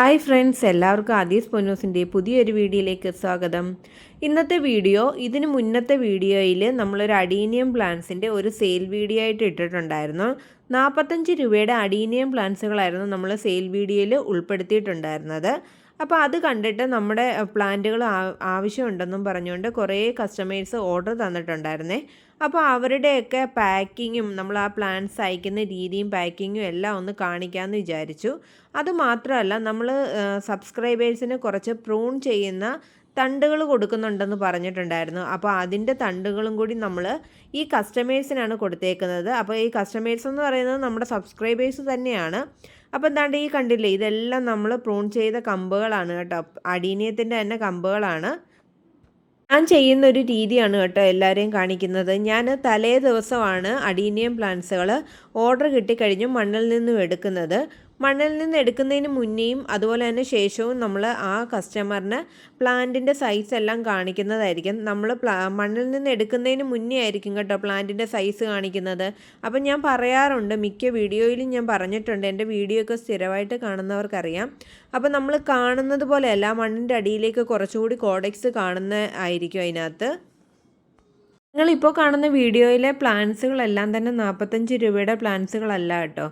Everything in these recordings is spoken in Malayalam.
ഹായ് ഫ്രണ്ട്സ് എല്ലാവർക്കും ആദീസ് പൊന്നൂസിന്റെ പുതിയൊരു വീഡിയോയിലേക്ക് സ്വാഗതം. ഇന്നത്തെ വീഡിയോ ഇതിന് മുന്നത്തെ വീഡിയോയിൽ നമ്മളൊരു അഡീനിയം പ്ലാന്റ്സിന്റെ ഒരു സെയിൽ വീഡിയോ ആയിട്ട് ഇട്ടിട്ടുണ്ടായിരുന്നു. നാൽപ്പത്തഞ്ച് രൂപയുടെ അഡീനിയം പ്ലാന്റ്സുകളായിരുന്നു നമ്മൾ സെയിൽ വീഡിയോയിൽ ഉൾപ്പെടുത്തിയിട്ടുണ്ടായിരുന്നത്. അപ്പോൾ അത് കണ്ടിട്ട് നമ്മുടെ പ്ലാന്റുകൾ ആവശ്യമുണ്ടെന്നും പറഞ്ഞുകൊണ്ട് കുറേ കസ്റ്റമേഴ്സ് ഓർഡർ തന്നിട്ടുണ്ടായിരുന്നേ. അപ്പോൾ അവരുടെയൊക്കെ പാക്കിങ്ങും നമ്മൾ ആ പ്ലാന്റ്സ് അയക്കുന്ന രീതിയും പാക്കിങ്ങും എല്ലാം ഒന്ന് കാണിക്കാമെന്ന് വിചാരിച്ചു. അതുമാത്രമല്ല നമ്മൾ സബ്സ്ക്രൈബേഴ്സിന് കുറച്ച് പ്രൂൺ ചെയ്യുന്ന തണ്ടുകൾ കൊടുക്കുന്നുണ്ടെന്ന് പറഞ്ഞിട്ടുണ്ടായിരുന്നു. അപ്പോൾ അതിന്റെ തണ്ടുകളും കൂടി നമ്മൾ ഈ കസ്റ്റമേഴ്സിനാണ് കൊടുത്തേക്കുന്നത്. അപ്പോൾ ഈ കസ്റ്റമേഴ്സ് എന്ന് പറയുന്നത് നമ്മുടെ സബ്സ്ക്രൈബേഴ്സ് തന്നെയാണ്. അപ്പോൾ എന്താണ്ട് ഈ കണ്ടില്ലേ ഇതെല്ലാം നമ്മൾ പ്രൂൺ ചെയ്ത കമ്പുകളാണ് കേട്ടോ. അടീനിയത്തിന്റെ തന്നെ കമ്പുകളാണ്. ഞാൻ ചെയ്യുന്ന ഒരു രീതിയാണ് കേട്ടോ എല്ലാവരെയും കാണിക്കുന്നത്. ഞാൻ തലേ ദിവസമാണ് അഡീനിയം പ്ലാന്റ്സുകൾ ഓർഡർ കിട്ടിക്കഴിഞ്ഞ് മണ്ണിൽ നിന്നും എടുക്കുന്നത്. മണ്ണിൽ നിന്ന് എടുക്കുന്നതിന് മുന്നേയും അതുപോലെ തന്നെ ശേഷവും നമ്മൾ ആ കസ്റ്റമറിന് പ്ലാന്റിന്റെ സൈസ് എല്ലാം കാണിക്കുന്നതായിരിക്കും. നമ്മൾ മണ്ണിൽ നിന്ന് എടുക്കുന്നതിന് മുന്നേ ആയിരിക്കും കേട്ടോ പ്ലാന്റിന്റെ സൈസ് കാണിക്കുന്നത്. അപ്പം ഞാൻ പറയാറുണ്ട് മിക്ക വീഡിയോയിലും ഞാൻ പറഞ്ഞിട്ടുണ്ട് എന്റെ വീഡിയോ ഒക്കെ സ്ഥിരമായിട്ട് കാണുന്നവർക്കറിയാം. അപ്പം നമ്മൾ കാണുന്നത് പോലെയല്ല മണ്ണിന്റെ അടിയിലേക്ക് കുറച്ചുകൂടി കോഡക്സ് കാണുന്ന ആയിരിക്കും അതിനകത്ത്. നിങ്ങളിപ്പോൾ കാണുന്ന വീഡിയോയിലെ പ്ലാൻസുകളെല്ലാം തന്നെ നാൽപ്പത്തഞ്ച് രൂപയുടെ പ്ലാൻസുകളല്ല കേട്ടോ.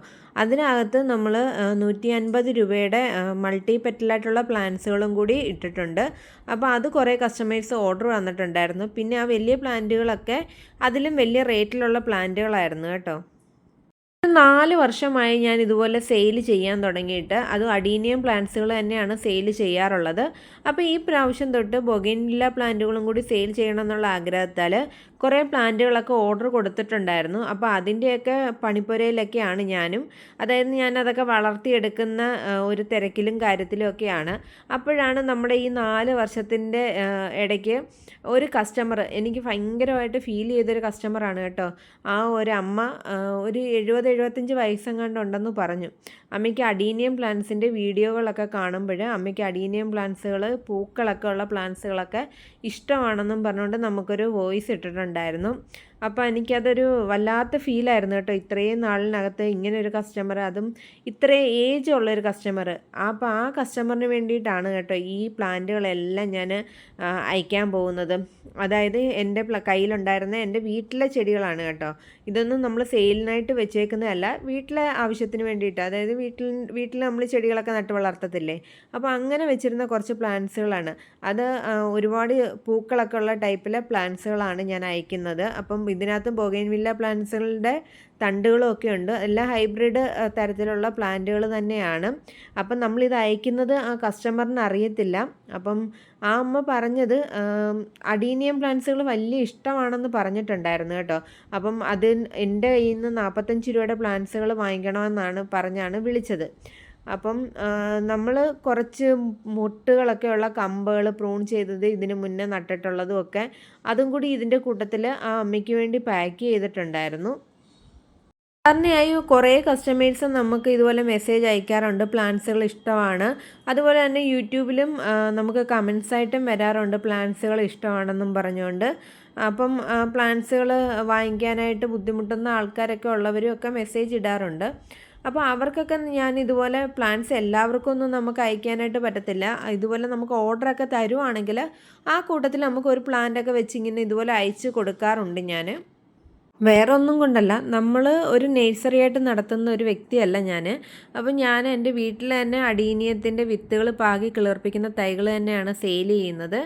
അതിനകത്ത് നമ്മൾ നൂറ്റി അൻപത് രൂപയുടെ മൾട്ടി പെറ്റലായിട്ടുള്ള പ്ലാന്റ്സുകളും കൂടി ഇട്ടിട്ടുണ്ട്. അപ്പോൾ അത് കുറേ കസ്റ്റമേഴ്സ് ഓർഡർ വന്നിട്ടുണ്ടായിരുന്നു. പിന്നെ ആ വലിയ പ്ലാന്റുകളൊക്കെ അതിലും വലിയ റേറ്റിലുള്ള പ്ലാന്റുകളായിരുന്നു കേട്ടോ. നാല് വർഷമായി ഞാൻ ഇതുപോലെ സെയിൽ ചെയ്യാൻ തുടങ്ങിയിട്ട് അത് അഡീനിയം പ്ലാന്റ്സുകൾ തന്നെയാണ് സെയിൽ ചെയ്യാറുള്ളത്. അപ്പോൾ ഈ പ്രാവശ്യം തൊട്ട് ബൊഗൈൻവില്ല പ്ലാന്റുകളും കൂടി സെയിൽ ചെയ്യണം എന്നുള്ള ആഗ്രഹത്താൽ കുറേ പ്ലാന്റുകളൊക്കെ ഓർഡർ കൊടുത്തിട്ടുണ്ടായിരുന്നു. അപ്പോൾ അതിന്റെയൊക്കെ പണിപ്പുരയിലൊക്കെയാണ് ഞാനും. അതായത് ഞാൻ അതൊക്കെ വളർത്തിയെടുക്കുന്ന ഒരു തിരക്കിലും കാര്യത്തിലും ഒക്കെയാണ്. അപ്പോഴാണ് നമ്മുടെ ഈ നാല് വർഷത്തിന്റെ ഇടയ്ക്ക് ഒരു കസ്റ്റമർ എനിക്ക് ഭയങ്കരമായിട്ട് ഫീൽ ചെയ്തൊരു കസ്റ്റമറാണ് കേട്ടോ. ആ ഒരു അമ്മ ഒരു എഴുപത് എഴുപത്തഞ്ച് വയസ്സെങ്ങാണ്ടുണ്ടെന്ന് പറഞ്ഞു. അമ്മയ്ക്ക് അഡീനിയം പ്ലാന്റ്സിന്റെ വീഡിയോകളൊക്കെ കാണുമ്പോൾ അമ്മയ്ക്ക് അഡീനിയം പ്ലാന്റ്സുകൾ പൂക്കളൊക്കെ ഉള്ള പ്ലാന്റ്സുകളൊക്കെ ഇഷ്ടമാണെന്നും പറഞ്ഞുകൊണ്ട് നമുക്കൊരു വോയിസ് ഇട്ടിട്ടുണ്ടായിരുന്നു. അപ്പോൾ എനിക്കതൊരു വല്ലാത്ത ഫീലായിരുന്നു കേട്ടോ. ഇത്രയും നാളിനകത്ത് ഇങ്ങനെ ഒരു കസ്റ്റമർ അതും ഇത്രയും ഏജ് ഉള്ളൊരു കസ്റ്റമർ അപ്പോൾ ആ കസ്റ്റമറിന് വേണ്ടിയിട്ടാണ് കേട്ടോ ഈ പ്ലാന്റുകളെല്ലാം ഞാൻ അയക്കാൻ പോകുന്നത്. അതായത് എന്റെ കയ്യിലുണ്ടായിരുന്ന എന്റെ വീട്ടിലെ ചെടികളാണ് കേട്ടോ. ഇതൊന്നും നമ്മൾ സെയിലിനായിട്ട് വെച്ചേക്കുന്നതല്ല വീട്ടിലെ ആവശ്യത്തിന് വേണ്ടിയിട്ട്. അതായത് വീട്ടിൽ വീട്ടിൽ നമ്മൾ ചെടികളൊക്കെ നട്ട് വളർത്തത്തില്ലേ? അപ്പോൾ അങ്ങനെ വെച്ചിരുന്ന കുറച്ച് പ്ലാന്റ്സുകളാണ്. അത് ഒരുപാട് പൂക്കളൊക്കെ ഉള്ള ടൈപ്പിലെ പ്ലാന്റ്സുകളാണ് ഞാൻ അയക്കുന്നത്. അപ്പം ഇതിനകത്ത് വില്ല പ്ലാന്റ്സുകളുടെ തണ്ടുകളും ഒക്കെ ഉണ്ട്. എല്ലാ ഹൈബ്രിഡ് തരത്തിലുള്ള പ്ലാന്റുകൾ തന്നെയാണ്. അപ്പം നമ്മളിത് അയക്കുന്നത് ആ കസ്റ്റമറിന് അറിയത്തില്ല. അപ്പം ആ അമ്മ പറഞ്ഞത് അഡീനിയം പ്ലാന്റ്സുകൾ വലിയ ഇഷ്ടമാണെന്ന് പറഞ്ഞിട്ടുണ്ടായിരുന്നു കേട്ടോ. അപ്പം അത് എന്റെ കയ്യിൽ നിന്ന് നാൽപ്പത്തഞ്ച് രൂപയുടെ പ്ലാന്റ്സുകൾ വാങ്ങിക്കണമെന്നാണ് പറഞ്ഞാണ് വിളിച്ചത്. അപ്പം നമ്മൾ കുറച്ച് മുട്ടുകളൊക്കെ ഉള്ള കമ്പുകൾ പ്രൂൺ ചെയ്തത് ഇതിന് മുന്നേ നട്ടിട്ടുള്ളതും ഒക്കെ അതും കൂടി ഇതിന്റെ കൂട്ടത്തിൽ ആ അമ്മയ്ക്ക് വേണ്ടി പാക്ക് ചെയ്തിട്ടുണ്ടായിരുന്നു. സാധാരണയായി കുറേ കസ്റ്റമേഴ്സ് നമുക്ക് ഇതുപോലെ മെസ്സേജ് അയക്കാറുണ്ട്. പ്ലാൻസുകൾ ഇഷ്ടമാണ്. അതുപോലെ തന്നെ യൂട്യൂബിലും നമുക്ക് കമൻസ് ആയിട്ടും വരാറുണ്ട്. പ്ലാൻസുകൾ ഇഷ്ടമാണെന്നും പറഞ്ഞുകൊണ്ട്. അപ്പം പ്ലാൻസുകൾ വാങ്ങിക്കാനായിട്ട് ബുദ്ധിമുട്ടുന്ന ആൾക്കാരൊക്കെ ഉള്ളവരും ഒക്കെ മെസ്സേജ് ഇടാറുണ്ട്. അപ്പോൾ അവർക്കൊക്കെ ഞാൻ ഇതുപോലെ പ്ലാൻസ് എല്ലാവർക്കും ഒന്നും നമുക്ക് അയക്കാനായിട്ട് പറ്റത്തില്ല. ഇതുപോലെ നമുക്ക് ഓർഡറൊക്കെ തരുവാണെങ്കിൽ ആ കൂട്ടത്തിൽ നമുക്ക് ഒരു പ്ലാന്റൊക്കെ വെച്ച് ഇങ്ങനെ ഇതുപോലെ അയച്ച് കൊടുക്കാറുണ്ട് ഞാൻ വേറെ ഒന്നും കൊണ്ടല്ല. നമ്മൾ ഒരു നേഴ്സറി ആയിട്ട് നടത്തുന്ന ഒരു വ്യക്തിയല്ല ഞാൻ അപ്പം ഞാൻ എന്റെ വീട്ടിൽ തന്നെ അടീനിയത്തിന്റെ വിത്തുകൾ പാകി കിളിർപ്പിക്കുന്ന തൈകൾ തന്നെയാണ് സെയിൽ ചെയ്യുന്നത്.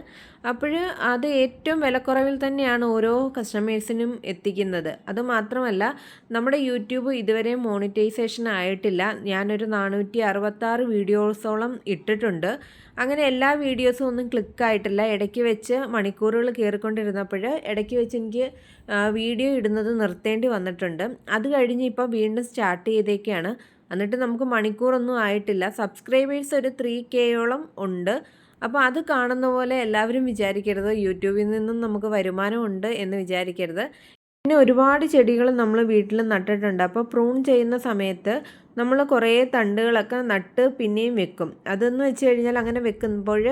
അപ്പോൾ അത് ഏറ്റവും വിലക്കുറവിൽ തന്നെയാണ് ഓരോ കസ്റ്റമേഴ്സിനും എത്തിക്കുന്നത്. അതുമാത്രമല്ല നമ്മുടെ യൂട്യൂബ് ഇതുവരെ മോണിറ്റൈസേഷൻ ആയിട്ടില്ല. ഞാനൊരു നാനൂറ്റി അറുപത്താറ് വീഡിയോസോളം ഇട്ടിട്ടുണ്ട്. അങ്ങനെ എല്ലാ വീഡിയോസും ഒന്നും ക്ലിക്കായിട്ടില്ല ഇടയ്ക്ക് വെച്ച് മണിക്കൂറുകൾ കയറിക്കൊണ്ടിരുന്നപ്പോൾ ഇടയ്ക്ക് വെച്ച് എനിക്ക് വീഡിയോ ഇടുന്നത് നിർത്തേണ്ടി വന്നിട്ടുണ്ട്. അത് കഴിഞ്ഞ് ഇപ്പോൾ വീണ്ടും സ്റ്റാർട്ട് ചെയ്തേക്കാണ്. എന്നിട്ട് നമുക്ക് മണിക്കൂറൊന്നും ആയിട്ടില്ല. സബ്സ്ക്രൈബേഴ്സ് ഒരു ത്രീ കെയോളം ഉണ്ട്. അപ്പോൾ അത് കാണുന്ന പോലെ എല്ലാവരും വിചാരിക്കരുത്. യൂട്യൂബിൽ നിന്നും നമുക്ക് വരുമാനമുണ്ട് എന്ന് വിചാരിക്കരുത്. പിന്നെ ഒരുപാട് ചെടികൾ നമ്മൾ വീട്ടിൽ നട്ടിട്ടുണ്ട്. അപ്പോൾ പ്രൂൺ ചെയ്യുന്ന സമയത്ത് നമ്മൾ കുറേ തണ്ടുകളൊക്കെ നട്ട് പിന്നെയും വെക്കും. അതെന്ന് വെച്ച് കഴിഞ്ഞാൽ അങ്ങനെ വെക്കുമ്പോൾ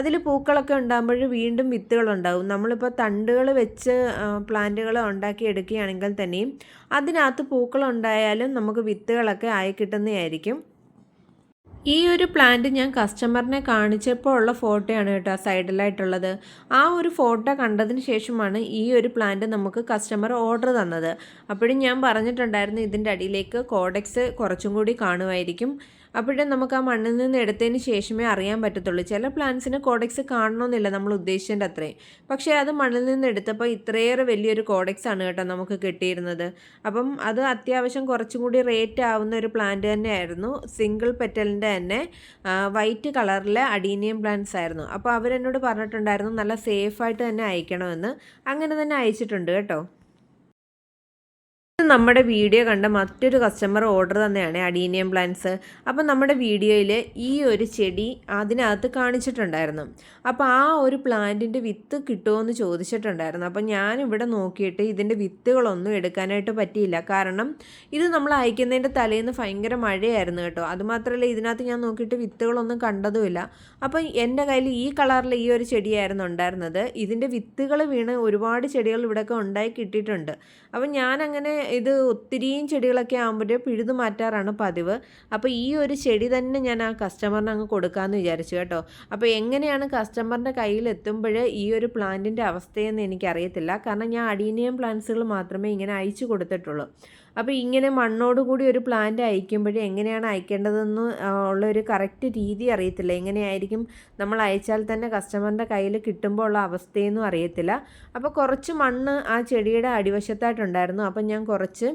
അതിൽ പൂക്കളൊക്കെ ഉണ്ടാകുമ്പോൾ വീണ്ടും വിത്തുകളുണ്ടാവും നമ്മളിപ്പോൾ തണ്ടുകൾ വെച്ച് പ്ലാന്റുകൾ ഉണ്ടാക്കി എടുക്കുകയാണെങ്കിൽ തന്നെയും അതിനകത്ത് പൂക്കളുണ്ടായാലും നമുക്ക് വിത്തുകളൊക്കെ ആയി കിട്ടുന്നതായിരിക്കും. ഈ ഒരു പ്ലാന്റ് ഞാൻ കസ്റ്റമറിനെ കാണിച്ചപ്പോൾ ഉള്ള ഫോട്ടോയാണ് കേട്ടോ സൈഡിലായിട്ടുള്ളത് ആ ഒരു ഫോട്ടോ കണ്ടതിന് ശേഷമാണ് ഈ ഒരു പ്ലാന്റ് നമുക്ക് കസ്റ്റമർ ഓർഡർ തന്നത്. അപ്പോഴും ഞാൻ പറഞ്ഞിട്ടുണ്ടായിരുന്നു ഇതിന്റെ അടിയിലേക്ക് കോഡക്സ് കുറച്ചും കൂടി കാണുമായിരിക്കും. അപ്പോഴേ നമുക്ക് ആ മണ്ണിൽ നിന്ന് എടുത്തതിന് ശേഷമേ അറിയാൻ പറ്റത്തുള്ളൂ. ചില പ്ലാന്റ്സിന് കോഡക്സ് കാണണമെന്നില്ല നമ്മൾ ഉദ്ദേശിച്ചതിന്റെ അത്രയും. പക്ഷേ അത് മണ്ണിൽ നിന്ന് എടുത്തപ്പോൾ ഇത്രയേറെ വലിയൊരു കോഡക്സ് ആണ് കേട്ടോ നമുക്ക് കിട്ടിയിരുന്നത്. അപ്പം അത് അത്യാവശ്യം കുറച്ചും കൂടി റേറ്റ് ആവുന്ന ഒരു പ്ലാന്റ് തന്നെയായിരുന്നു. സിംഗിൾ പെറ്റലിന്റെ തന്നെ വൈറ്റ് കളറിലെ അഡീനിയം പ്ലാന്റ്സ് ആയിരുന്നു. അപ്പോൾ അവരെന്നോട് പറഞ്ഞിട്ടുണ്ടായിരുന്നു നല്ല സേഫായിട്ട് തന്നെ അയക്കണമെന്ന്. അങ്ങനെ തന്നെ അയച്ചിട്ടുണ്ട് കേട്ടോ. നമ്മുടെ വീഡിയോ കണ്ട മറ്റൊരു കസ്റ്റമർ ഓർഡർ തന്നെയാണ് അഡീനിയം പ്ലാന്റ്സ് അപ്പം നമ്മുടെ വീഡിയോയിൽ ഈ ഒരു ചെടി അതിനകത്ത് കാണിച്ചിട്ടുണ്ടായിരുന്നു. അപ്പോൾ ആ ഒരു പ്ലാന്റിന്റെ വിത്ത് കിട്ടുമോ ചോദിച്ചിട്ടുണ്ടായിരുന്നു. അപ്പം ഞാനിവിടെ നോക്കിയിട്ട് ഇതിന്റെ വിത്തുകളൊന്നും എടുക്കാനായിട്ട് പറ്റിയില്ല. കാരണം ഇത് നമ്മൾ അയക്കുന്നതിന്റെ തലേന്ന് ഭയങ്കര മഴയായിരുന്നു കേട്ടോ. അതുമാത്രമല്ല ഇതിനകത്ത് ഞാൻ നോക്കിയിട്ട് വിത്തുകളൊന്നും കണ്ടതുമില്ല. അപ്പം എന്റെ കയ്യിൽ ഈ കളറിൽ ഈ ഒരു ചെടിയായിരുന്നു ഉണ്ടായിരുന്നത്. ഇതിന്റെ വിത്തുകൾ വീണ് ഒരുപാട് ചെടികൾ ഇവിടെയൊക്കെ ഉണ്ടായി കിട്ടിയിട്ടുണ്ട്. അപ്പം ഞാനങ്ങനെ ഇത് ഒത്തിരിയും ചെടികളൊക്കെ ആകുമ്പോൾ പിഴുതു മാറ്റാറാണ് പതിവ്. അപ്പോൾ ഈ ഒരു ചെടി തന്നെ ഞാൻ ആ കസ്റ്റമറിന് അങ്ങ് കൊടുക്കാമെന്ന് വിചാരിച്ചു കേട്ടോ. അപ്പോൾ എങ്ങനെയാണ് കസ്റ്റമറിന്റെ കയ്യിൽ എത്തുമ്പോൾ ഈ ഒരു പ്ലാന്റിന്റെ അവസ്ഥയെന്ന് എനിക്കറിയത്തില്ല. കാരണം ഞാൻ അഡീനിയം പ്ലാന്റ്സുകൾ മാത്രമേ ഇങ്ങനെ അയച്ചു കൊടുത്തിട്ടുള്ളൂ. അപ്പോൾ ഇങ്ങനെ മണ്ണോട് കൂടി ഒരു പ്ലാന്റ് അയക്കുമ്പോഴേ എങ്ങനെയാണ് അയക്കേണ്ടതെന്ന് ഉള്ള ഒരു കറക്റ്റ് രീതി അറിയത്തില്ല. എങ്ങനെയായിരിക്കും നമ്മൾ അയച്ചാൽ തന്നെ കസ്റ്റമറിന്റെ കയ്യിൽ കിട്ടുമ്പോൾ ഉള്ള അവസ്ഥയൊന്നും അറിയത്തില്ല. അപ്പോൾ കുറച്ച് മണ്ണ് ആ ചെടിയുടെ അടിവശത്തായിട്ടുണ്ടായിരുന്നു. അപ്പം ഞാൻ കുറച്ച്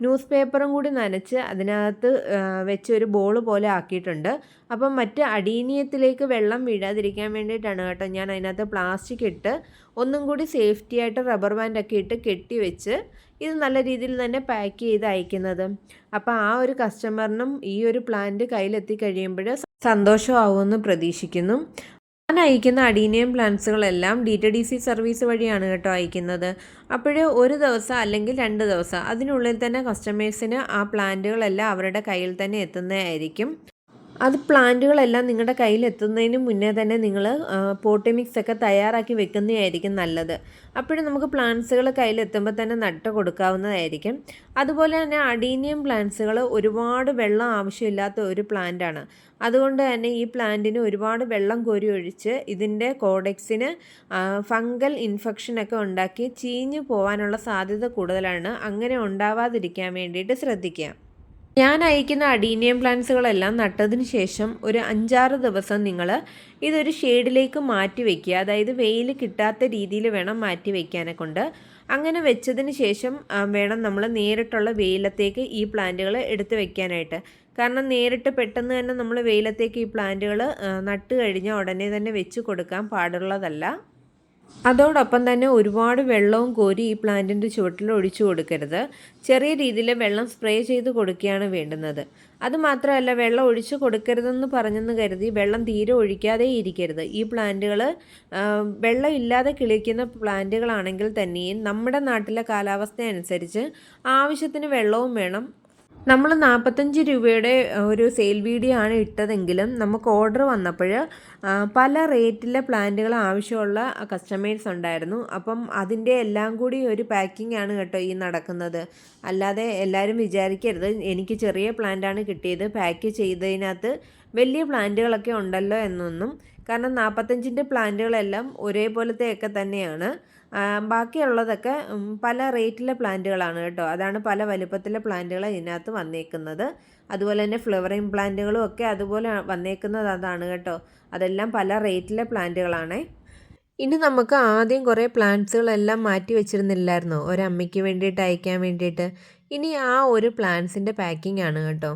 ന്യൂസ് പേപ്പറും കൂടി നനച്ച് അതിനകത്ത് വെച്ച് ഒരു ബോൾ പോലെ ആക്കിയിട്ടുണ്ട്. അപ്പം മറ്റ് അടീനിയത്തിലേക്ക് വെള്ളം വീഴാതിരിക്കാൻ വേണ്ടിയിട്ടാണ് കേട്ടോ ഞാൻ അതിനകത്ത് പ്ലാസ്റ്റിക് ഇട്ട് ഒന്നും കൂടി സേഫ്റ്റി ആയിട്ട് റബ്ബർ ബാൻഡൊക്കെ ഇട്ട് കെട്ടി വെച്ച് ഇത് നല്ല രീതിയിൽ തന്നെ പാക്ക് ചെയ്ത് അയക്കുന്നത്. അപ്പോൾ ആ ഒരു കസ്റ്റമറിനും ഈ ഒരു പ്ലാന്റ് കയ്യിലെത്തി കഴിയുമ്പോൾ സന്തോഷമാവുമെന്ന് പ്രതീക്ഷിക്കുന്നു. അയക്കുന്ന adenium പ്ലാന്റ്സുകളെല്ലാം D T D C service വഴിയാണ് കേട്ടോ അയക്കുന്നത്. അപ്പോഴേ ഒരു ദിവസം അല്ലെങ്കിൽ രണ്ട് ദിവസം അതിനുള്ളിൽ തന്നെ കസ്റ്റമേഴ്സിന് ആ പ്ലാന്റുകളെല്ലാം അവരുടെ കയ്യിൽ തന്നെ എത്തുന്നതായിരിക്കും. അത് പ്ലാന്റുകളെല്ലാം നിങ്ങളുടെ കയ്യിൽ എത്തുന്നതിന് മുന്നേ തന്നെ നിങ്ങൾ പോട്ടി മിക്സ് ഒക്കെ തയ്യാറാക്കി വെക്കുന്നതായിരിക്കും നല്ലത്. അപ്പോഴും നമുക്ക് പ്ലാന്റ്സുകൾ കയ്യിലെത്തുമ്പോൾ തന്നെ നട്ട് കൊടുക്കാവുന്നതായിരിക്കും. അതുപോലെ തന്നെ അഡീനിയം പ്ലാന്റ്സുകൾ ഒരുപാട് വെള്ളം ആവശ്യമില്ലാത്ത ഒരു പ്ലാന്റാണ്. അതുകൊണ്ട് തന്നെ ഈ പ്ലാന്റിന് ഒരുപാട് വെള്ളം കോരി ഒഴിച്ച് ഇതിന്റെ കോഡെക്സിന് ഫംഗൽ ഇൻഫെക്ഷനൊക്കെ ഉണ്ടാക്കി ചീഞ്ഞു പോകാനുള്ള സാധ്യത കൂടുതലാണ്. അങ്ങനെ ഉണ്ടാവാതിരിക്കാൻ വേണ്ടിയിട്ട് ശ്രദ്ധിക്കുക. ഞാൻ അയക്കുന്ന അഡീനിയം പ്ലാന്റ്സുകളെല്ലാം നട്ടതിന് ശേഷം ഒരു അഞ്ചാറ് ദിവസം നിങ്ങൾ ഇതൊരു ഷെയ്ഡിലേക്ക് മാറ്റി വയ്ക്കുക അതായത് വെയിൽ കിട്ടാത്ത രീതിയിൽ വേണം മാറ്റി വയ്ക്കാനെ കൊണ്ട്. അങ്ങനെ വെച്ചതിന് ശേഷം വേണം നമ്മൾ നേരിട്ടുള്ള വെയിലത്തേക്ക് ഈ പ്ലാന്റുകൾ എടുത്ത് വെക്കാനായിട്ട്. കാരണം നേരിട്ട് പെട്ടെന്ന് തന്നെ നമ്മൾ വെയിലത്തേക്ക് ഈ പ്ലാന്റുകൾ നട്ട് കഴിഞ്ഞാൽ ഉടനെ തന്നെ വെച്ച് കൊടുക്കാൻ പാടുള്ളതല്ല. അതോടൊപ്പം തന്നെ ഒരുപാട് വെള്ളവും കോരി ഈ പ്ലാന്റിന്റെ ചുവട്ടിൽ ഒഴിച്ചു കൊടുക്കരുത്. ചെറിയ രീതിയിൽ വെള്ളം സ്പ്രേ ചെയ്ത് കൊടുക്കുകയാണ് വേണ്ടുന്നത്. അതുമാത്രമല്ല വെള്ളം ഒഴിച്ചു കൊടുക്കരുതെന്ന് പറഞ്ഞെന്ന് കരുതി വെള്ളം തീരെ ഒഴിക്കാതെ ഇരിക്കരുത്. ഈ പ്ലാന്റുകൾ വെള്ളം ഇല്ലാതെ കിളിക്കുന്ന പ്ലാന്റുകളാണെങ്കിൽ തന്നെയും നമ്മുടെ നാട്ടിലെ കാലാവസ്ഥ അനുസരിച്ച് ആവശ്യത്തിന് വെള്ളവും വേണം. നമ്മൾ നാൽപ്പത്തഞ്ച് രൂപയുടെ ഒരു സെയിൽ വീഡിയോ ആണ് ഇട്ടതെങ്കിലും നമുക്ക് ഓർഡർ വന്നപ്പോൾ പല റേറ്റിലെ പ്ലാന്റുകൾ ആവശ്യമുള്ള കസ്റ്റമേഴ്സ് ഉണ്ടായിരുന്നു. അപ്പം അതിന്റെ എല്ലാം കൂടി ഒരു പാക്കിംഗ് ആണ് കേട്ടോ ഈ നടക്കുന്നത്. അല്ലാതെ എല്ലാവരും വിചാരിക്കരുത്. എനിക്ക് ചെറിയ പ്ലാന്റാണ് കിട്ടിയത്. പാക്ക് ചെയ്തതിനകത്ത് വലിയ പ്ലാന്റുകളൊക്കെ ഉണ്ടല്ലോ എന്നൊന്നും. കാരണം നാൽപ്പത്തഞ്ചിന്റെ പ്ലാന്റുകളെല്ലാം ഒരേപോലത്തെയൊക്കെ തന്നെയാണ്. ബാക്കിയുള്ളതൊക്കെ പല റേറ്റിലെ പ്ലാന്റുകളാണ് കേട്ടോ. അതാണ് പല വലുപ്പത്തിലെ പ്ലാന്റുകൾ ഇതിനകത്ത് വന്നേക്കുന്നത്. അതുപോലെ തന്നെ ഫ്ലവറിങ് പ്ലാന്റുകളും ഒക്കെ അതുപോലെ വന്നേക്കുന്നത് അതാണ് കേട്ടോ. അതെല്ലാം പല റേറ്റിലെ പ്ലാന്റുകളാണേ. ഇനി നമുക്ക് ആദ്യം കുറേ പ്ലാന്റ്സുകളെല്ലാം മാറ്റി വെച്ചിരുന്നില്ലായിരുന്നോ? ഒരമ്മയ്ക്ക് വേണ്ടിയിട്ട് അയക്കാൻ വേണ്ടിയിട്ട്. ഇനി ആ ഒരു പ്ലാന്റ്സിന്റെ പാക്കിംഗ് ആണ് കേട്ടോ.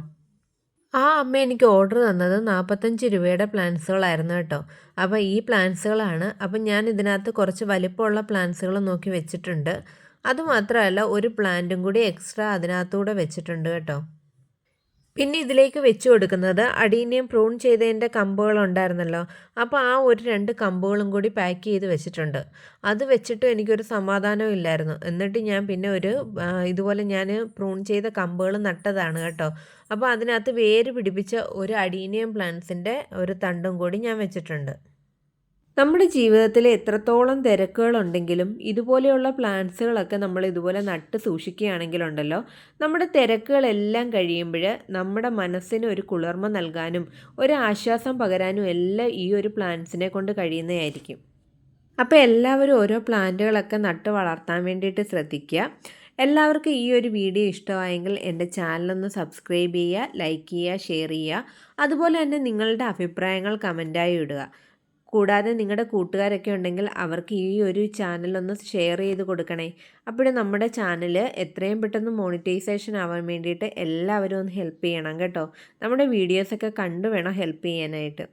ആ അമ്മ എനിക്ക് ഓർഡർ തന്നത് നാൽപ്പത്തഞ്ച് രൂപയുടെ പ്ലാൻസുകളായിരുന്നു കേട്ടോ. അപ്പോൾ ഈ പ്ലാൻസുകളാണ് അപ്പം ഞാൻ ഇതിനകത്ത് കുറച്ച് വലിപ്പമുള്ള പ്ലാൻസുകൾ നോക്കി വെച്ചിട്ടുണ്ട്. അതുമാത്രമല്ല ഒരു പ്ലാന്റും കൂടി എക്സ്ട്രാ അതിനകത്തൂടെ വെച്ചിട്ടുണ്ട് കേട്ടോ. പിന്നെ ഇതിലേക്ക് വെച്ച് കൊടുക്കുന്നത് അടീനിയം പ്രൂൺ ചെയ്തതിന്റെ കമ്പുകൾ ഉണ്ടായിരുന്നല്ലോ അപ്പോൾ ആ ഒരു രണ്ട് കമ്പുകളും കൂടി പാക്ക് ചെയ്ത് വെച്ചിട്ടുണ്ട്. അത് വെച്ചിട്ട് എനിക്കൊരു സമാധാനവും ഇല്ലായിരുന്നു. എന്നിട്ട് ഞാൻ പിന്നെ ഒരു ഇതുപോലെ ഞാൻ പ്രൂൺ ചെയ്ത കമ്പുകൾ നട്ടതാണ് കേട്ടോ. അപ്പോൾ അതിനകത്ത് വേര് പിടിപ്പിച്ച ഒരു അടീനിയം പ്ലാന്റ്സിന്റെ ഒരു തണ്ടും കൂടി ഞാൻ വെച്ചിട്ടുണ്ട്. നമ്മുടെ ജീവിതത്തിൽ എത്രത്തോളം തിരക്കുകളുണ്ടെങ്കിലും ഇതുപോലെയുള്ള പ്ലാന്റ്സുകളൊക്കെ നമ്മൾ ഇതുപോലെ നട്ട് സൂക്ഷിക്കുകയാണെങ്കിലുണ്ടല്ലോ നമ്മുടെ തിരക്കുകളെല്ലാം കഴിയുമ്പോൾ നമ്മുടെ മനസ്സിന് ഒരു കുളിർമ നൽകാനും ഒരു ആശ്വാസം പകരാനും എല്ലാം ഈ ഒരു പ്ലാന്റ്സിനെ കൊണ്ട് കഴിയുന്നതായിരിക്കും. അപ്പോൾ എല്ലാവരും ഓരോ പ്ലാന്റുകളൊക്കെ നട്ട് വളർത്താൻ വേണ്ടിയിട്ട് ശ്രദ്ധിക്കുക. എല്ലാവർക്കും ഈ ഒരു വീഡിയോ ഇഷ്ടമായെങ്കിൽ എന്റെ ചാനലൊന്ന് സബ്സ്ക്രൈബ് ചെയ്യുക ലൈക്ക് ചെയ്യുക ഷെയർ ചെയ്യുക. അതുപോലെ തന്നെ നിങ്ങളുടെ അഭിപ്രായങ്ങൾ കമന്റായി ഇടുക. കൂടാതെ നിങ്ങളുടെ കൂട്ടുകാരൊക്കെ ഉണ്ടെങ്കിൽ അവർക്ക് ഈ ഒരു ചാനലൊന്ന് ഷെയർ ചെയ്ത് കൊടുക്കണേ. അപ്പോഴും നമ്മുടെ ചാനൽ എത്രയും പെട്ടെന്ന് മോണിറ്റൈസേഷൻ ആവാൻ വേണ്ടിയിട്ട് എല്ലാവരും ഒന്ന് ഹെൽപ്പ് ചെയ്യണം കേട്ടോ. നമ്മുടെ വീഡിയോസൊക്കെ കണ്ടു വേണം ഹെൽപ്പ് ചെയ്യാനായിട്ട്.